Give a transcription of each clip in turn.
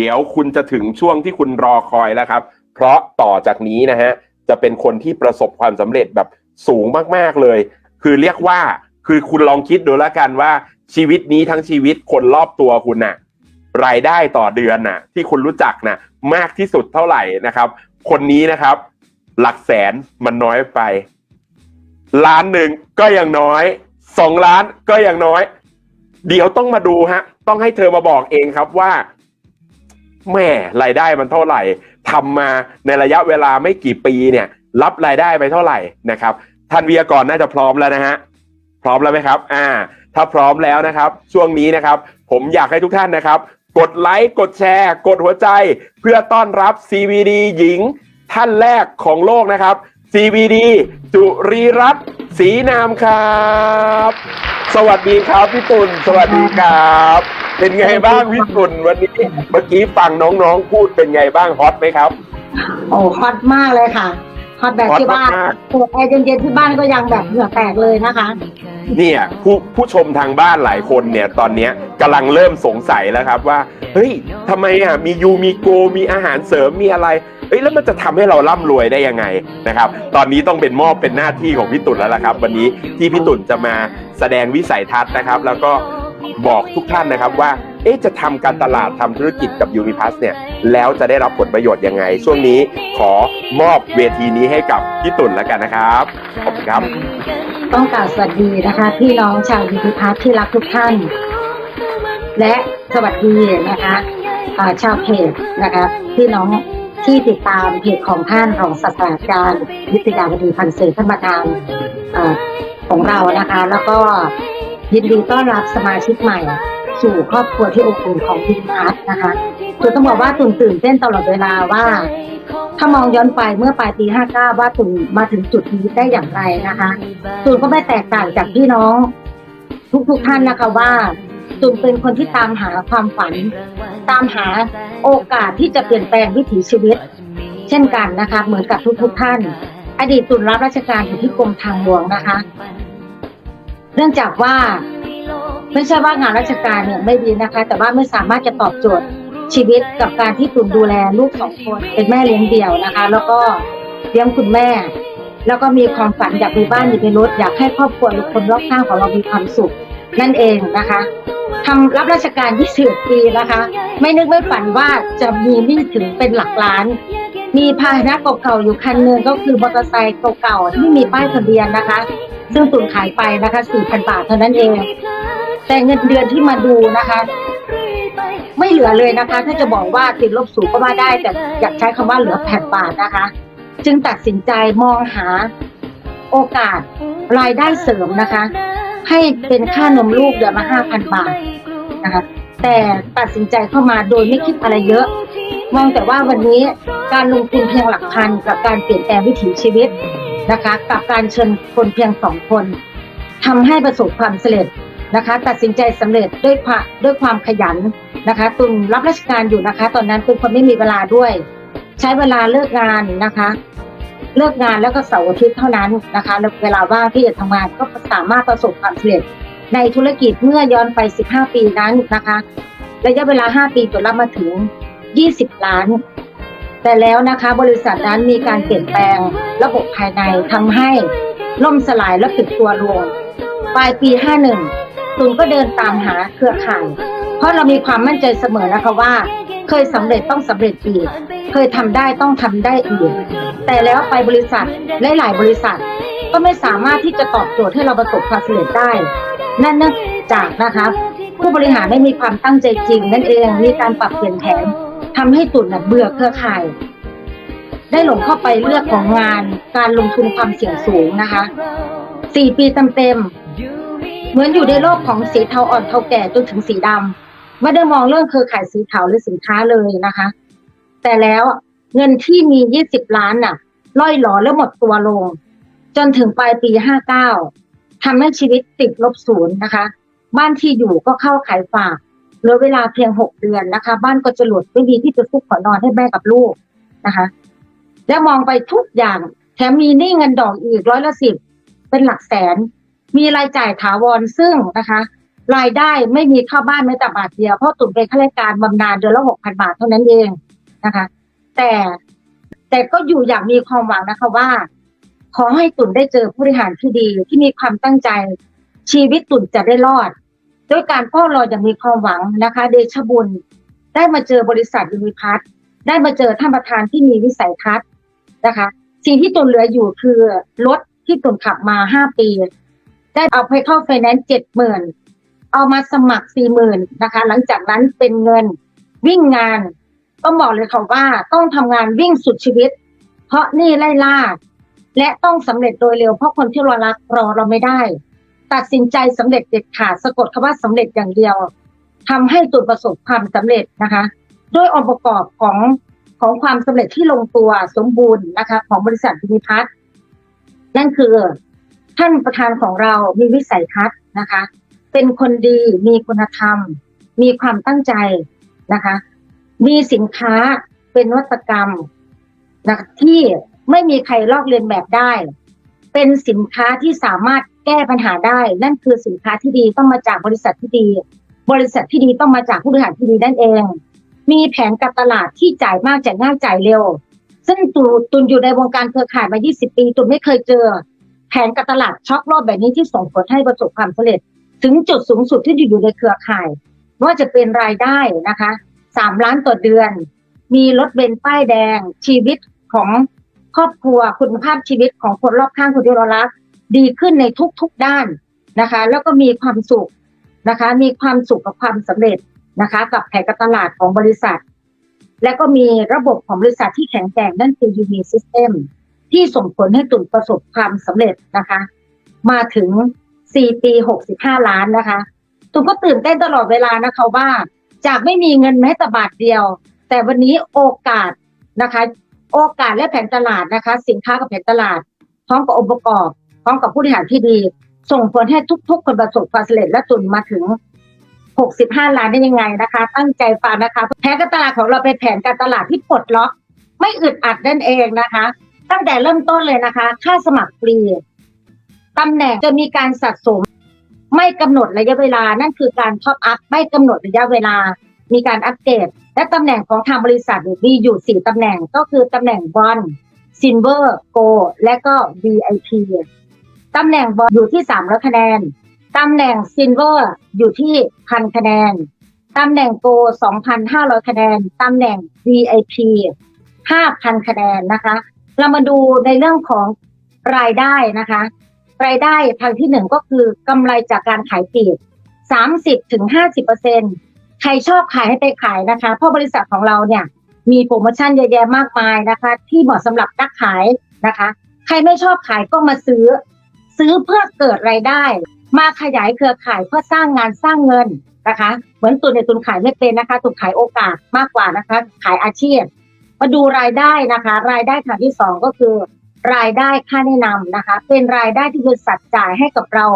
เดี๋ยวคุณจะถึงช่วงที่คุณรอคอยแล้วครับ เพราะต่อจากนี้นะฮะจะเป็นคนที่ประสบความสำเร็จแบบสูงมากๆเลย คือเรียกว่าคือคุณลองคิดดูแล้วกันว่าชีวิตนี้ทั้งชีวิตคนรอบตัวคุณน่ะรายได้ต่อเดือนน่ะ ที่คุณรู้จักน่ะ มากที่สุดเท่าไหร่นะครับ คนนี้นะครับ หลักแสนมันน้อยไปล้านหนึ่งก็ยังน้อยสองล้านก็ยังน้อย เดี๋ยวต้องมาดูฮะ ต้องให้เธอมาบอกเองครับว่า แม่รายได้มันเท่าไหร่ทำมาในระยะเวลาไม่กี่ปีเนี่ย รับรายได้ไปเท่าไหร่นะครับท่านวิทยากรน่าจะพร้อมแล้วนะฮะพร้อมแล้วไหมครับ อ่า ถ้าพร้อมแล้วนะครับ ช่วงนี้นะครับ ผมอยากให้ทุกท่านนะครับ กดไลค์กดแชร์ กดหัวใจ เพื่อต้อนรับ CVD หญิง ท่านแรกของโลกนะครับ CVD จุรีรัตน์ ศรีนามครับ สวัสดีครับพี่ตุลสวัสดีครับ เป็นไงบ้างพี่ตุลวันนี้เมื่อกี้ฟังน้องๆพูดเป็นไงบ้างฮอตไหมครับ โอ้ฮอตมากเลยค่ะฮอตแบบฮอตที่บ้านมากเปิดแอร์เย็นๆที่บ้านก็ยังแบบเหงื่อแตกเลยนะคะ เนี่ยผู้ผู้ชมทางบ้านหลายคนเนี่ยตอนเนี้ยกำลังเริ่มสงสัยแล้วครับว่า เฮ้ยทำไมอะมียูมีโกมีอาหารเสริมมีอะไร เฮ้ยแล้วมันจะทำให้เราร่ำรวยได้ยังไงนะครับ ตอนนี้ต้องเป็นมอบเป็นหน้าที่ของพี่ตุ่นแล้วล่ะครับ วันนี้ที่พี่ตุ่นจะมาแสดงวิสัยทัศน์นะครับ แล้วก็บอกทุกท่านนะครับว่าเอ๊ะจะทำการตลาดทำธุรกิจกับยูมิพัสเนี่ยแล้วจะได้รับผลประโยชน์ยังไง ช่วงนี้ขอมอบเวทีนี้ให้กับพี่ตุ่นแล้วกันนะครับขอบคุณครับ ต้องกล่าวสวัสดีนะคะ พี่น้องชาววิพิพัฒน์ที่รักทุกท่าน และสวัสดีนะคะชาวเพจนะคะพี่น้อง ที่ติดตามเพจของท่านของศาสตราจารย์วิทยาบดีพันเสท่านประธานของเรานะคะ แล้วก็ยินดีต้อนรับสมาชิกใหม่ สู่ครอบครัวที่อบอุ่นของวิพิพัฒน์นะคะจุดต้องบอกว่าตุ่นตื่นเต้นตลอดเวลาว่า ถ้ามองย้อนไปเมื่อปลายปี 59 ว่าตุ่นมาถึงจุดนี้ได้อย่างไรนะคะตุ่นก็ไม่แตกต่างจากพี่น้อง ทุกๆท่านนะคะว่า ตุนเป็นคนที่ตามหาความฝัน ตามหาโอกาสที่จะเปลี่ยนแปลงวิถีชีวิต เช่นกันนะคะเหมือนกับทุกๆท่าน อดีตตุนรับราชการอยู่ที่กรมทางหลวงนะคะ เนื่องจากว่าไม่ใช่ว่างานราชการเนี่ยไม่ดีนะคะ แต่ว่าไม่สามารถจะตอบโจทย์ชีวิตกับการที่ตุนดูแลลูกสองคนเป็นแม่เลี้ยงเดี่ยวนะคะ แล้วก็เลี้ยงคุณแม่ แล้วก็มีความฝันอยากมีบ้านอยู่ในรถอยากให้ครอบครัวหรือคนรอบข้างของเรามีความสุข นั่นเองนะคะทำรับราชการ 20 ปีนะคะ ไม่นึกไม่ฝันว่าจะมีหนี้ถึงเป็นหลักล้าน มีพาหนะเก่าๆอยู่คันหนึ่งก็คือมอเตอร์ไซค์เก่าๆที่มีป้ายทะเบียนนะคะ ซึ่งตุนขายไปนะคะ 4,000 บาทเท่านั้นเอง แต่เงินเดือนที่มาดูนะคะ ไม่เหลือเลยนะคะ ถ้าจะบอกว่าติดลบสูงก็ว่าได้ แต่อยากใช้คำว่าเหลือแผ่นบาทนะคะ จึงตัดสินใจมองหาโอกาสรายได้เสริมนะคะ ให้เป็นค่านมลูกเดือนละห้าพันบาทนะคะแต่ตัดสินใจเข้ามาโดยไม่คิดอะไรเยอะ มองแต่ว่าวันนี้การลงทุนเพียงหลักพันกับการเปลี่ยนแปลงวิถีชีวิตนะคะกับการเชิญคนเพียงสองคนทำให้ประสบความสำเร็จนะคะ ตัดสินใจสำเร็จด้วยความด้วยความขยันนะคะ ตุนรับราชการอยู่นะคะ ตอนนั้นเป็นคนไม่มีเวลาด้วย ใช้เวลาเลิกงานนะคะ เลิกงานแล้วก็เสาร์อาทิตย์เท่านั้นนะคะแล้วเวลาว่างที่จะทำงานก็สามารถประสบความสำเร็จ ในธุรกิจเมื่อย้อนไป 15 ปีนั้นนะคะระยะเวลา 5 ปีจนรับมาถึง 20 ล้าน แต่แล้วนะคะบริษัทนั้นมีการเปลี่ยนแปลงระบบภายในทำให้ล่มสลายและปิดตัวลงปลายปี 51ตุนก็เดินตามหาเครือข่าย เพราะเรามีความมั่นใจเสมอนะคะว่า เคยสำเร็จต้องสำเร็จอีก เคยทำได้ต้องทำได้อีกแต่แล้วไปบริษัทหลายๆบริษัท ก็ไม่สามารถที่จะตอบโจทย์ให้เราประสบความสำเร็จได้ นั่นเนื่องจากนะคะผู้บริหารไม่มีความตั้งใจจริง นั่นเองมีการปรับเปลี่ยนแผนทำให้ตุ่นน่ะเบื่อเครือข่าย ได้หลงเข้าไปเลือกของงานการลงทุนความเสี่ยงสูงนะคะสี่ปีเต็มๆเหมือนอยู่ในโลกของสีเทาอ่อนเทาแก่จนถึงสีดำไม่ได้มองเรื่องเครือข่ายสีขาวหรือสินค้าเลยนะคะ แต่แล้วเงินที่มี 20 ล้านน่ะล่อยหลอและหมดตัวลง จนถึงปลายปี 59ทำให้ชีวิตติดลบศูนย์นะคะ บ้านที่อยู่ก็เข้าขายฝากเหลือเวลาเพียง 6 เดือนนะคะ บ้านก็จะหลุดไม่มีที่จะซุกขอนอนให้แม่กับลูกนะคะ และมองไปทุกอย่างแถมมีหนี้เงินดอกอีกร้อยละสิบเป็นหลักแสน มีรายจ่ายถาวรซึ่งนะคะ รายได้ไม่มีเข้าบ้านแม้แต่บาทเดียวเพราะตุ่นเป็นข้าราชการบำนาญเดือนละหกพันบาทเท่านั้นเอง นะคะ แต่แต่ก็อยู่อย่างมีความหวังนะคะว่า ขอให้ตุ่นได้เจอผู้บริหารที่ดีที่มีความตั้งใจ ชีวิตตุ่นจะได้รอด ด้วยการเฝ้ารออย่างมีความหวังนะคะ เดชบุญ ได้มาเจอบริษัทยูนิพัทได้มาเจอท่านประธานที่มีวิสัยทัศน์นะคะ สิ่งที่ตุ่นเหลืออยู่คือรถที่ตุ่นขับมาห้าปี ได้เอาไปเข้าไฟแนนซ์เจ็ดหมื่นเอามาสมัครสี่หมื่นนะคะ หลังจากนั้นเป็นเงินวิ่งงาน ต้องบอกเลยค่ะว่าต้องทำงานวิ่งสุดชีวิต เพราะนี่ไล่ล่าและต้องสำเร็จโดยเร็วเพราะคนที่เรารักรอเราไม่ได้ ตัดสินใจสำเร็จเด็ดขาดสะกดคำว่าสำเร็จอย่างเดียวทำให้ตุนประสบความสำเร็จนะคะด้วยองค์ประกอบของของความสำเร็จที่ลงตัวสมบูรณ์นะคะ ของบริษัทพินิพัฒน์นั่นคือท่านประธานของเรามีวิสัยทัศน์นะคะ เป็นคนดีมีคุณธรรม มีความตั้งใจนะคะ มีสินค้าเป็นนวัตกรรมนะที่ไม่มีใครลอกเลียนแบบได้ เป็นสินค้าที่สามารถแก้ปัญหาได้ นั่นคือสินค้าที่ดีต้องมาจากบริษัทที่ดี บริษัทที่ดีต้องมาจากผู้บริหารที่ดีนั่นเอง มีแผนการตลาดที่จ่ายมากจ่ายง่ายจ่ายเร็ว ซึ่งตูตุนอยู่ในวงการเครือข่ายมา 20 ปีตุนไม่เคยเจอ แผนการตลาดช็อกรอบแบบนี้ที่ส่งผลให้ประสบความสำเร็จ ถึงจุดสูงสุดที่อยู่ในเครือข่าย ว่าจะเป็นรายได้นะคะ สามล้านต่อเดือน มีรถเบนป้ายแดง ชีวิตของครอบครัวคุณภาพชีวิตของคนรอบข้างคนที่เรารัก ดีขึ้นในทุกๆด้านนะคะ แล้วก็มีความสุขนะคะ มีความสุขกับความสำเร็จนะคะ กับแผนการตลาดของบริษัท และก็มีระบบของบริษัทที่แข็งแกร่งนั่นคือ UV System ที่ส่งผลให้ตุนประสบความสำเร็จนะคะ มาถึง4ปี65 ล้านนะคะ ตุนก็ตื่นเต้นตลอดเวลานะคะว่า จากไม่มีเงินแม้แต่บาทเดียว แต่วันนี้โอกาสนะคะ โอกาสและแผนตลาดนะคะ สินค้ากับแผนตลาด พร้อมกับองค์ประกอบ พร้อมกับผู้บริหารที่ดี ส่งผลให้ทุก ๆ คนประสบความสำเร็จและตุนมาถึง 65 ล้านได้ยังไงนะคะ ตั้งใจฟังนะคะแผนการตลาดของเราเป็นแผนการตลาดที่ปลดล็อก ไม่อึดอัดนั่นเองนะคะ ตั้งแต่เริ่มต้นเลยนะคะ ค่าสมัครฟรีตำแหน่งจะมีการสะสม ไม่กำหนดระยะเวลา นั่นคือการท็อปอัพไม่กำหนดระยะเวลา มีการอัปเกรดและตำแหน่งของทางบริษัทมีอยู่สี่ตำแหน่งก็คือตำแหน่งบอลซินเวอร์โกและก็ VIP ตำแหน่งบอลอยู่ที่สามร้อคะแนน ตำแหน่งซินเวอร์อยู่ที่พันคะแนน ตำแหน่งโกสองพันห้าร้อยคะแนน ตำแหน่ง VIP ห้าพันคะแนนนะคะ เรามาดูในเรื่องของรายได้นะคะ รายได้ทางที่หนึ่งก็คือกำไรจากการขายปีกสามสิบถึงห้าสิบเปอร์เซ็นใครชอบขายให้ไปขายนะคะเพราะบริษัทของเราเนี่ยมีโปรโมชั่นเยอะแยะมากมายนะคะ ที่เหมาะสำหรับนักขายนะคะ ใครไม่ชอบขายก็มาซื้อ ซื้อเพื่อเกิดรายได้ มาขยายเครือข่ายเพื่อสร้างงานสร้างเงินนะคะ เหมือนตุนในยตุนขายไม่เป็นนะคะตุนขายโอกาสมากกว่านะคะ ขายอาชีพ มาดูรายได้นะคะ รายได้ทางที่สองก็คือ รายได้ค่าแนะนำนะคะ เป็นรายได้ที่บริษัทจ่ายให้กับเรา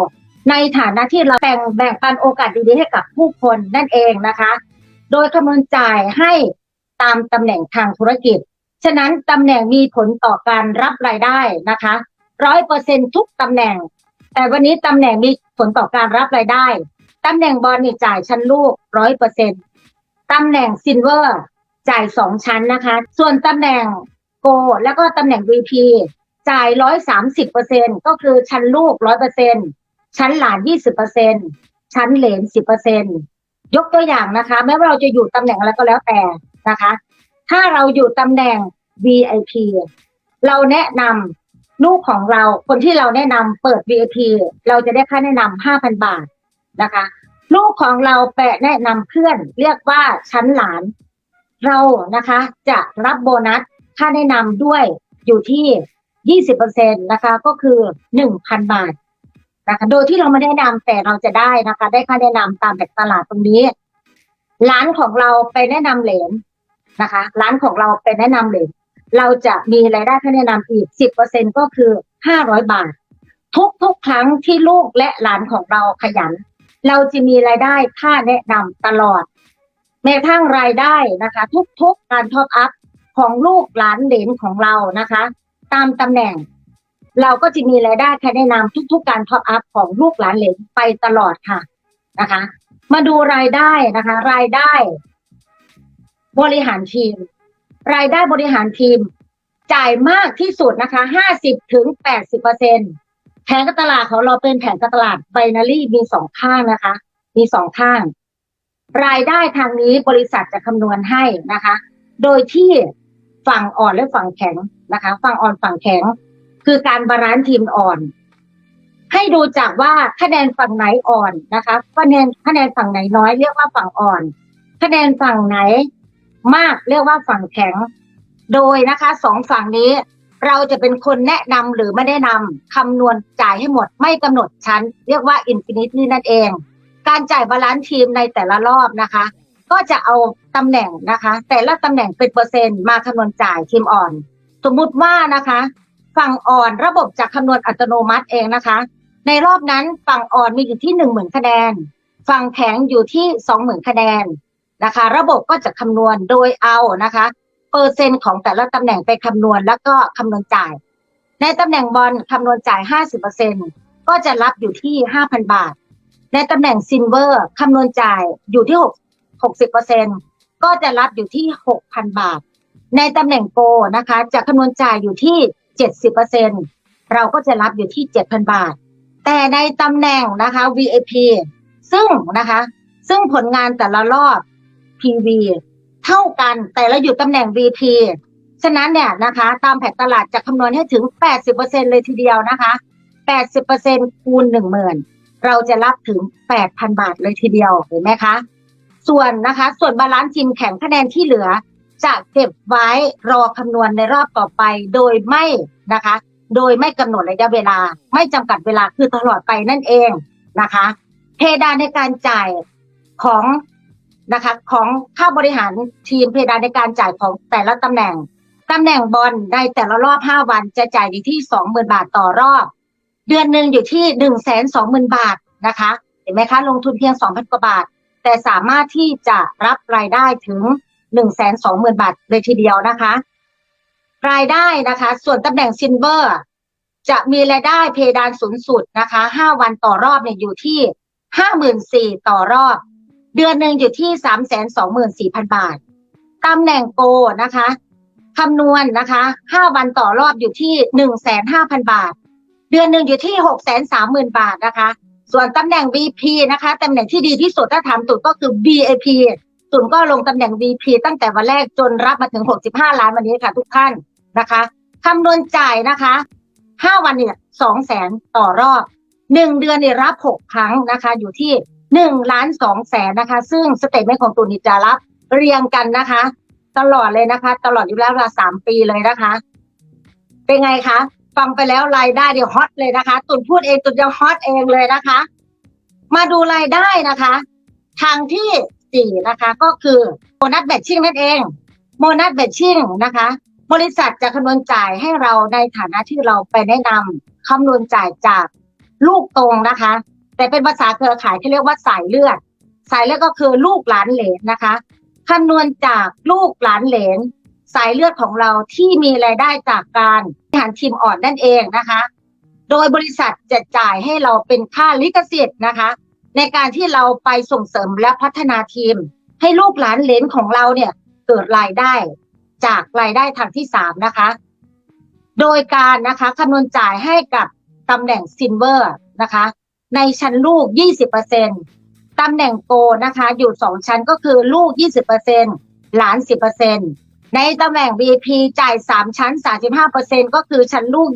ในฐานะที่เราแบ่งแบ่งปันโอกาสดีๆให้กับผู้คนนั่นเองนะคะ โดยคำนวณจ่ายให้ตามตำแหน่งทางธุรกิจ ฉะนั้นตำแหน่งมีผลต่อการรับรายได้นะคะร้อยเปอร์เซ็นทุกตำแหน่ง แต่วันนี้ตำแหน่งมีผลต่อการรับรายได้ตำแหน่งบอลนี่จ่ายชั้นลูกร้อยเปอร์เซ็นตำแหน่งซินเวอร์จ่ายสองชั้นนะคะ ส่วนตำแหน่ง โก แล้วก็ตำแหน่ง VP จ่ายร้อยสามสิบเปอร์เซ็นก็คือชั้นลูกร้อยเปอร์เซ็นชั้นหลานยี่สิบเปอร์เซ็นชั้นเหลนสิบเปอร์เซ็นยกตัวอย่างนะคะ แม้ว่าเราจะอยู่ตำแหน่งอะไรก็แล้วแต่นะคะ ถ้าเราอยู่ตำแหน่ง VIP เราแนะนำลูกของเราคนที่เราแนะนำเปิด VIP เราจะได้ค่าแนะนำห้าพันบาทนะคะ ลูกของเราแปะแนะนำเพื่อน เรียกว่าชั้นหลาน เรานะคะจะรับโบนัส ค่าแนะนำด้วยอยู่ที่ยี่สิบเปอร์เซ็นนะคะ ก็คือหนึ่งพันบาทนะคะ โดยที่เราไม่ได้แนะนำแต่เราจะได้นะคะ ได้ค่าแนะนำตามแบบตลาดตรงนี้ ร้านของเราไปแนะนำเหรียญนะคะ ร้านของเราไปแนะนำเหรียญเราจะมีรายได้ค่าแนะนำอีกสิบเปอร์เซ็นก็คือห้าร้อยบาท ทุกทุกๆครั้งที่ลูกและหลานของเราขยัน เราจะมีรายได้ค่าแนะนำตลอดแม้กระทั่งรายได้นะคะ ทุกๆการท็อปอัพ ของลูกหลานเหลนของเรานะคะ ตามตำแหน่ง เราก็จะมีรายได้ค่าแนะนำทุก ๆ การท็อปอัพของลูกหลานเหลนไปตลอดค่ะนะคะ มาดูรายได้นะคะ รายได้ บริหารทีม รายได้บริหารทีม จ่ายมากที่สุดนะคะ50ถึง80เปอร์เซ็นตแผนการตลาดของเราเป็นแผนการตลาดไบนารี่มีสองข้างนะคะ มีสองข้าง รายได้ทางนี้บริษัทจะคำนวณให้นะคะ โดยที่ ฝั่งอ่อนและฝั่งแข็งนะคะ ฝั่งอ่อนฝั่งแข็ง คือการบาลานซ์ทีมอ่อน ให้ดูจากว่าคะแนนฝั่งไหนอ่อนนะคะคะแนนคะแนนฝั่งไหนน้อยเรียกว่าฝั่งอ่อน คะแนนฝั่งไหน มากเรียกว่าฝั่งแข็ง โดยนะคะสองฝั่งนี้เราจะเป็นคนแนะนำหรือไม่แนะนำคำนวณจ่ายให้หมดไม่กำหนดชั้น เรียกว่าอินฟินิตนี่นั่นเอง การจ่ายบาลานซ์ทีมในแต่ละรอบนะคะ ก็จะเอาตำแหน่งนะคะ แต่ละตำแหน่งเป็นเปอร์เซ็นต์มาคำนวณจ่ายทีมอ่อน สมมุติว่านะคะ ฝั่งอ่อนระบบจะคำนวณอัตโนมัติเองนะคะ ในรอบนั้นฝั่งอ่อนมีอยู่ที่หนึ่งหมื่นคะแนน ฝั่งแข็งอยู่ที่สองหมื่นคะแนนนะคะ ระบบก็จะคำนวณโดยเอานะคะ เปอร์เซ็นต์ของแต่ละตำแหน่งไปคำนวณแล้วก็คำนวณจ่าย ในตำแหน่งบอลคำนวณจ่าย50%ก็จะรับอยู่ที่5,000บาท ในตำแหน่งซิลเวอร์คำนวณจ่ายอยู่ที่6 60%ก็จะรับอยู่ที่ 6,000 บาท ในตำแหน่งโกนะคะ จะคำนวณจ่ายอยู่ที่ 70%เราก็จะรับอยู่ที่ 7,000 บาท แต่ในตำแหน่งนะคะ VIP ซึ่งนะคะ ซึ่งผลงานแต่ละรอบ PV เท่ากันแต่เราอยู่ตำแหน่ง VP ฉะนั้นเนี่ยนะคะ ตามแผนตลาดจะคำนวณให้ถึง 80%เลยทีเดียวนะคะ 80%คูณ 10,000 เราจะรับถึง 8,000 บาทเลยทีเดียวเห็นไหมคะ ส่วนนะคะ ส่วนบาลานซ์ทีมแข่งคะแนนที่เหลือ จะเก็บไว้รอคำนวณในรอบต่อไปโดยไม่นะคะ โดยไม่กำหนดระยะเวลา ไม่จำกัดเวลาคือตลอดไปนั่นเองนะคะ เพดานในการจ่ายของนะคะ ของค่าบริหารทีมเพดานในการจ่ายของแต่ละตำแหน่งตำแหน่งบอลในแต่ละรอบ 5 วันจะจ่ายอยู่ที่ 20,000 บาทต่อรอบ เดือนหนึ่งอยู่ที่ 120,000 บาทนะคะ เห็นไหมคะ ลงทุนเพียง 2,000 กว่าบาท แต่สามารถที่จะรับรายได้ถึง120,000บาทเลยทีเดียวนะคะ รายได้นะคะ ส่วนตำแหน่งซินเวอร์จะมีรายได้เพดานสูงสุดนะคะ5วันต่อรอบเนี่ยอยู่ที่54,000ต่อรอบ เดือนหนึ่งอยู่ที่324,000บาทตำแหน่งโกนะคะคำนวณนะคะ5วันต่อรอบอยู่ที่15,000บาท เดือนหนึ่งอยู่ที่630,000บาทนะคะ ส่วนตำแหน่ง VP นะคะตำแหน่งที่ดีที่สุดถ้าทำถูกก็คือ BAP ตุนก็ลงตำแหน่ง VP ตั้งแต่วันแรกจนรับมาถึง 65 ล้านวันนี้ค่ะทุกท่านนะคะคำนวณจ่ายนะคะ 5 วันเนี่ย2แสนต่อรอบ 1 เดือนเนี่ยรับ 6 ครั้งนะคะ อยู่ที่ 1 ล้าน2แสนนะคะ ซึ่งสเตทเมนต์ของตุนนี่จะรับเรียงกันนะคะ ตลอดเลยนะคะ ตลอดอยู่แล้วละสามปีเลยนะคะ เป็นไงคะ ฟังไปแล้วรายได้เดี๋ยวฮอตเลยนะคะ ตุนพูดเองตุนจะฮอตเองเลยนะคะ มาดูรายได้นะคะ ทางที่สี่นะคะ ก็คือโบนัสแบทชิ่งนั่นเองโบนัสแบทชิ่งนะคะ บริษัทจะคำนวณจ่ายให้เราในฐานะที่เราไปแนะนำคำนวณจ่ายจากลูกตรงนะคะ แต่เป็นภาษาเครือข่ายที่เรียกว่าสายเลือด สายเลือดก็คือลูกหลานเหลนนะคะคำนวณจากลูกหลานเหลน สายเลือดของเราที่มีรายได้จากการ หารทีมอ่อนนั่นเองนะคะ โดยบริษัทจะจ่ายให้เราเป็นค่าลิขสิทธิ์นะคะ ในการที่เราไปส่งเสริมและพัฒนาทีม ให้ลูกหลานเลนของเราเนี่ยเกิดรายได้จากรายได้ทางที่สามนะคะ โดยการนะคะคำนวณจ่ายให้กับตำแหน่งซินเวอร์นะคะ ในชั้นลูก 20%ตำแหน่งโกนะคะ อยู่สองชั้นก็คือลูก 20%หลาน 10% ในตำแหน่ง VP จ่าย 3 ชั้น 35%ก็คือชั้นลูก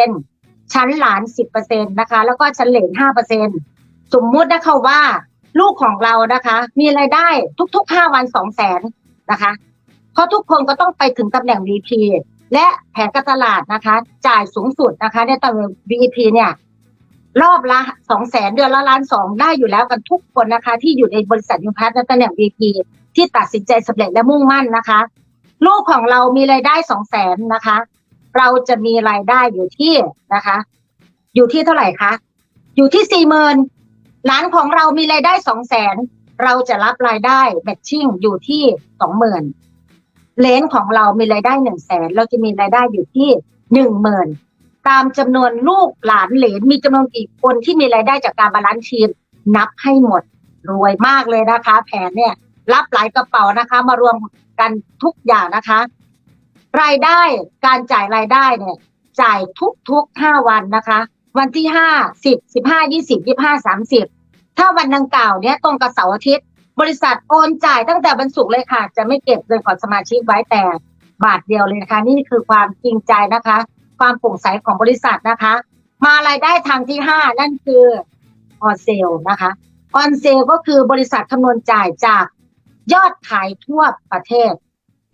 20%ชั้นหลาน 10%นะคะ แล้วก็ชั้นเหลน5%สมมุตินะคะว่า ลูกของเรานะคะ มีรายได้ทุก ๆ 5 วัน 2 0 0 0 0 0นะคะ เพราะทุกคนก็ต้องไปถึงตำแหน่ง VP และแผนการตลาดนะคะ จ่ายสูงสุดนะคะ ในตำแหน่ง VP เนี่ยรอบละสองแสนเดือนละล้านสองได้อยู่แล้วกันทุกคนนะคะ ที่อยู่ในบริษัทยูพัทในตำแหน่ง VP ที่ตัดสินใจสำเร็จและมุ่งมั่นนะคะ ลูกของเรามีรายได้สองแสนนะคะ เราจะมีรายได้อยู่ที่นะคะ อยู่ที่เท่าไหร่คะ อยู่ที่สี่หมื่นหลานของเรามีรายได้สองแสนเราจะรับรายได้แมทชิ่งอยู่ที่สองหมื่นเลนของเรามีรายได้หนึ่งแสนเราจะมีรายได้อยู่ที่หนึ่งหมื่นตามจำนวนลูกหลานเหลนมีจำนวนกี่คนที่มีรายได้จากการบาลานซ์ทีมนับให้หมดรวยมากเลยนะคะ แผนเนี่ย รับหลายกระเป๋านะคะ มารวม กันทุกอย่างนะคะ รายได้การจ่ายรายได้เนี่ย จ่ายทุกทุกห้าวันนะคะ วันที่ห้าสิบสิบห้ายี่สิบยี่ห้าสามสิบถ้าวันดังกล่าวเนี่ยตรงกับเสาร์อาทิตย์ บริษัทโอนจ่ายตั้งแต่วันศุกร์เลยค่ะ จะไม่เก็บเงินของสมาชิกไว้แต่บาทเดียวเลยนะคะนี่คือความจริงใจนะคะ ความโปร่งใสของบริษัทนะคะ มารายได้ทางที่ห้านั่นคือออนเซลนะคะออนเซลก็คือบริษัทคำนวณจ่ายจาก ยอดขายทั่วประเทศ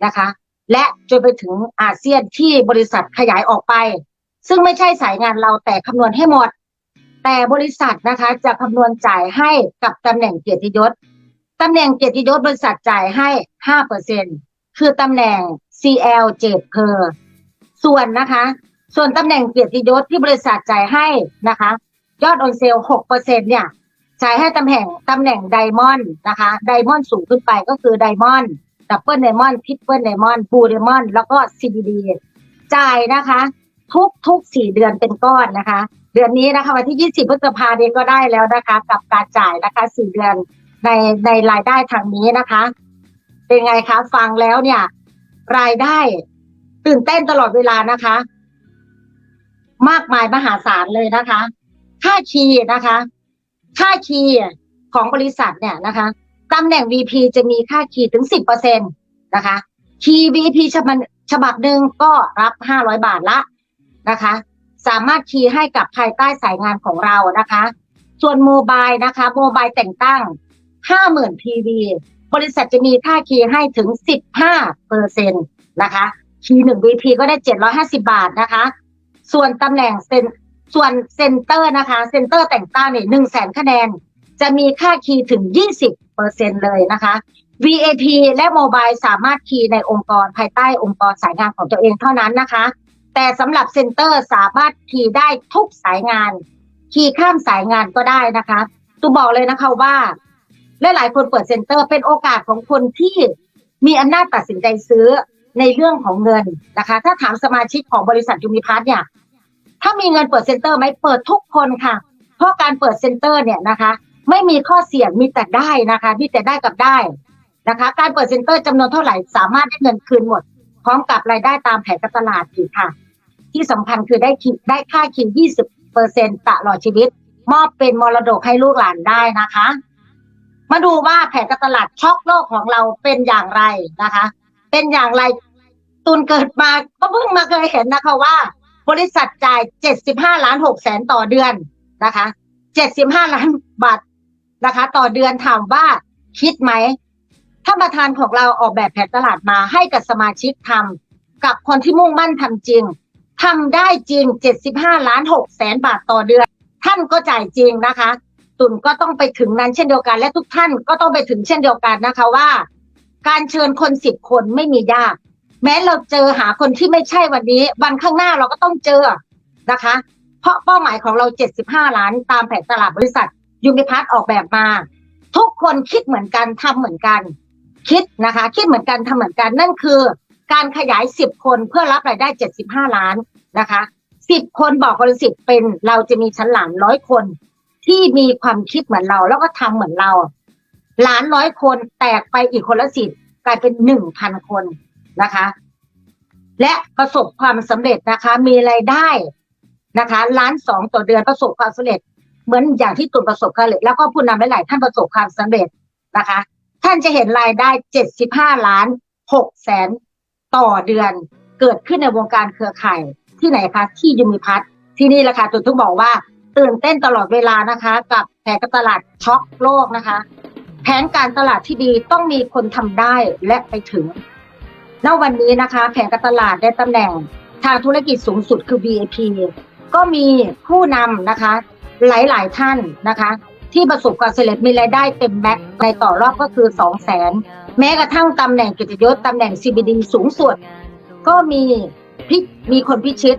นะคะ และจนไปถึงอาเซียนที่บริษัทขยายออกไป ซึ่งไม่ใช่สายงานเราแต่คำนวณให้หมด แต่บริษัทนะคะจะคำนวณจ่ายให้กับตำแหน่งเกียรติยศตำแหน่งเกียรติยศบริษัทจ่ายให้ห้าเปอร์เซ็นคือตำแหน่ง CL เจ็ดเพอส่วนนะคะ ส่วนตำแหน่งเกียรติยศที่บริษัทจ่ายให้นะคะ ยอดออนเซลหกเปอร์เซ็นเนี่ย จ่ายให้ตำแหน่งตำแหน่งไดมอนด์นะคะไดมอนด์สูงขึ้นไปก็คือไดมอนด์ดับเบิลไดมอนด์ทริปเปิลไดมอนด์บูไดมอนด์แล้วก็ CBD จ่ายนะคะ ทุกทุกสี่เดือนเป็นก้อนนะคะ เดือนนี้นะคะวันที่ 20พฤษภาคมก็ได้แล้วนะคะ กับการจ่ายนะคะสี่เดือนในในรายได้ทางนี้นะคะ เป็นไงคะ ฟังแล้วเนี่ย รายได้ตื่นเต้นตลอดเวลานะคะ มากมายมหาศาลเลยนะคะ ค่าคีย์นะคะ ค่าคีย์ของบริษัทเนี่ยนะคะตำแหน่ง VP จะมีค่าคีย์ถึง 10%นะคะ คีย์ VP ฉบับฉบับหนึ่งก็รับ 500 บาทละนะคะ สามารถคีย์ให้กับภายใต้สายงานของเรานะคะ ส่วนโมบายนะคะโมบายแต่งตั้ง 50,000 PV บริษัทจะมีค่าคีย์ให้ถึง 15เปอร์เซ็นต์นะคะ คีย์หนึ่ง VP ก็ได้ 750 บาทนะคะ ส่วนตำแหน่งเซน ส่วนเซนเตอร์นะคะ เซนเตอร์แต่งตั้งเนี่ยหนึ่งแสนคะแนน จะมีค่าคีย์ถึง 20เปอร์เซ็นเลยนะคะ VAP และโมบายสามารถคีย์ในองค์กรภายใต้องค์กรสายงานของตัวเองเท่านั้นนะคะ แต่สำหรับเซนเตอร์สามารถคีย์ได้ทุกสายงาน คีย์ข้ามสายงานก็ได้นะคะตูบอกเลยนะคะว่าและหลายคนเปิดเซ็นเตอร์เป็นโอกาสของคนที่มีอำนาจตัดสินใจซื้อในเรื่องของเงินนะคะ ถ้าถามสมาชิกของบริษัทยูมิพัทเนี่ย ถ้ามีเงินเปิดเซ็นเตอร์ไหมเปิดทุกคนค่ะ เพราะการเปิดเซ็นเตอร์เนี่ยนะคะ ไม่มีข้อเสี่ยงมีแต่ได้นะคะ มีแต่ได้กับได้นะคะ การเปิดเซ็นเตอร์จำนวนเท่าไหร่สามารถได้เงินคืนหมด พร้อมกับรายได้ตามแผนการตลาดอีกค่ะ ที่สำคัญคือได้คิดได้ค่าคิว20เปอร์เซ็นตลอดชีวิต มอบเป็นมรดกให้ลูกหลานได้นะคะ มาดูว่าแผนการตลาดช็อกโลกของเราเป็นอย่างไรนะคะ เป็นอย่างไรตุนเกิดมาก็เพิ่งมาเคยเห็นนะคะว่า บริษัทจ่าย75ล้าน6แสนต่อเดือนนะคะ75ล้านบาทนะคะ ต่อเดือนถามว่าคิดไหมถ้าประธานของเราออกแบบแผนตลาดมาให้กับสมาชิกทำกับคนที่มุ่งมั่นทำจริงทำได้จริง75ล้าน6แสนบาทต่อเดือน ท่านก็จ่ายจริงนะคะ ตุนก็ต้องไปถึงนั้นเช่นเดียวกันและทุกท่านก็ต้องไปถึงเช่นเดียวกันนะคะว่า การเชิญคนสิบคนไม่มียาก แม้เราเจอหาคนที่ไม่ใช่วันนี้ วันข้างหน้าเราก็ต้องเจอนะคะ เพราะเป้าหมายของเรา 75 ล้านตามแผนตลาดบริษัทยูมิพัทออกแบบมา ทุกคนคิดเหมือนกันทำเหมือนกัน คิดนะคะ คิดเหมือนกันทำเหมือนกันนั่นคือ การขยาย 10 คนเพื่อรับรายได้ 75 ล้านนะคะ 10 คนบอกคนละสิบเป็นเราจะมีชั้นหลานร้อยคนที่มีความคิดเหมือนเราแล้วก็ทำเหมือนเราล้านร้อยคนแตกไปอีกคนละสิบกลายเป็นหนึ่งพันคน นะคะ และประสบความสำเร็จนะคะ มีรายได้นะคะล้านสองต่อเดือนประสบความสำเร็จ เหมือนอย่างที่ตุนประสบความสำเร็จแล้วก็ผู้นำหลายๆท่านประสบความสำเร็จนะคะ ท่านจะเห็นรายได้เจ็ดสิบห้าล้านหกแสนต่อเดือนเกิดขึ้นในวงการเครือข่ายที่ไหนคะที่ยูมิพัทที่นี่แหละค่ะตุนต้องบอกว่าตื่นเต้นตลอดเวลานะคะ กับแผนการตลาดช็อกโลกนะคะ แผนการตลาดที่ดีต้องมีคนทำได้และไปถึง ณวันนี้นะคะ แผนการตลาดได้ตำแหน่งทางธุรกิจสูงสุดคือ VIP ก็มีผู้นำนะคะ หลายๆท่านนะคะ ที่ประสบความสำเร็จมีรายได้เต็มแม็กในต่อรอบก็คือ 2 0 0 0 0 0แม้กระทั่งตำแหน่งกิจยศตำแหน่ง CBD สูงสุด ก็มีพิมีคนพิชิต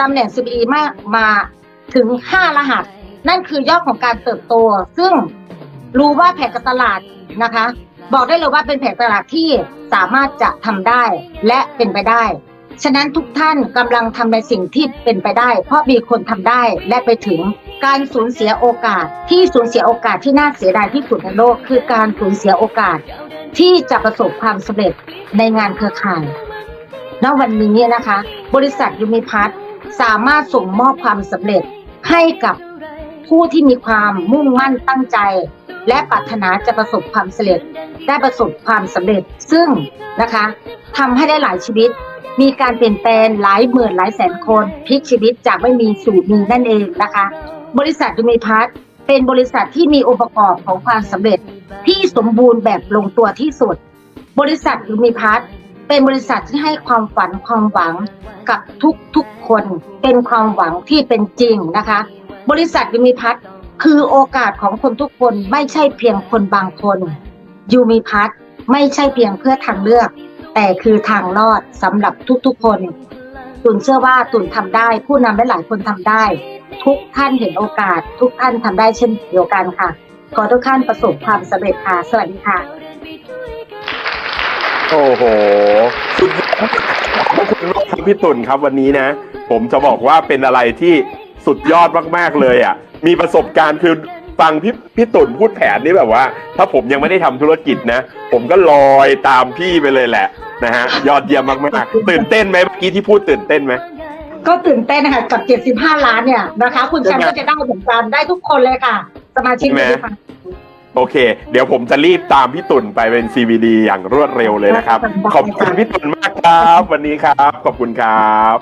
ตำแหน่ง CBD มากมาถึง 5 รหัส นั่นคือยอดของการเติบโต ซึ่งรู้ว่าแผนการตลาดนะคะ บอกได้เลยว่าเป็นแผนตลาดที่สามารถจะทำได้และเป็นไปได้ ฉะนั้นทุกท่านกำลังทำในสิ่งที่เป็นไปได้ เพราะมีคนทำได้และไปถึงการสูญเสียโอกาส ที่สูญเสียโอกาสที่น่าเสียดายที่สุดในโลก คือการสูญเสียโอกาส ที่จะประสบความสำเร็จในงานเครือข่ายณวันนี้นะคะ บริษัทยูมิพัฒสามารถส่งมอบความสำเร็จให้กับผู้ที่มีความมุ่งมั่นตั้งใจ และปรารถนาจะประสบความสำเร็จ ได้ประสบความสำเร็จ ซึ่งนะคะทำให้ได้หลายชีวิต มีการเปลี่ยนแปลงหลายหมื่นหลายแสนคนพลิกชีวิตจากไม่มีสู่มีนั่นเองนะคะ บริษัทยูมิพัฒเป็นบริษัทที่มีองค์ประกอบของความสำเร็จที่สมบูรณ์แบบลงตัวที่สุด บริษัทยูมิพัฒเป็นบริษัทที่ให้ความฝันความหวังกับทุกทุกๆคน เป็นความหวังที่เป็นจริงนะคะ บริษัทยูมิพัฒน์ คือโอกาสของคนทุกคนไม่ใช่เพียงคนบางคนยูมิพัฒน์ไม่ใช่เพียงเพื่อทางเลือก แต่คือทางรอดสำหรับทุกๆคน ตุนเชื่อว่าตุนทำได้ ผู้นำได้หลายคนทำได้ ทุกท่านเห็นโอกาส ทุกท่านทำได้เช่นเดียวกันค่ะ ขอทุกท่านประสบความสำเร็จค่ะ สวัสดีค่ะ โอ้โหสุดยอดขอบคุณมากครับพี่ตุ่นครับวันนี้นะ ผมจะบอกว่าเป็นอะไรที่ สุดยอดมากๆเลยอะ มีประสบการณ์คือฟังพี่พี่ตุ่นพูดแผนนี่แบบว่า ถ้าผมยังไม่ได้ทำธุรกิจนะ ผมก็ลอยตามพี่ไปเลยแหละนะฮะยอดเยี่ยมมากๆตื่นเต้นไหมเมื่อกี้ที่พูดตื่นเต้นไหมก็ตื่นเต้นนะคะกับ 75 ล้านเนี่ยนะคะ คุณแชมป์ใช่ไหมก็จะได้เหมือนกันได้ทุกคนเลยค่ะ สมาชิกใช่ไหมเลยค่ะโอเค เดี๋ยวผมจะรีบตามพี่ตุ่นไปเป็น CVD อย่างรวดเร็วเลยนะครับ ขอบคุณพี่ตุ่นมากครับ วันนี้ครับ ขอบคุณครับ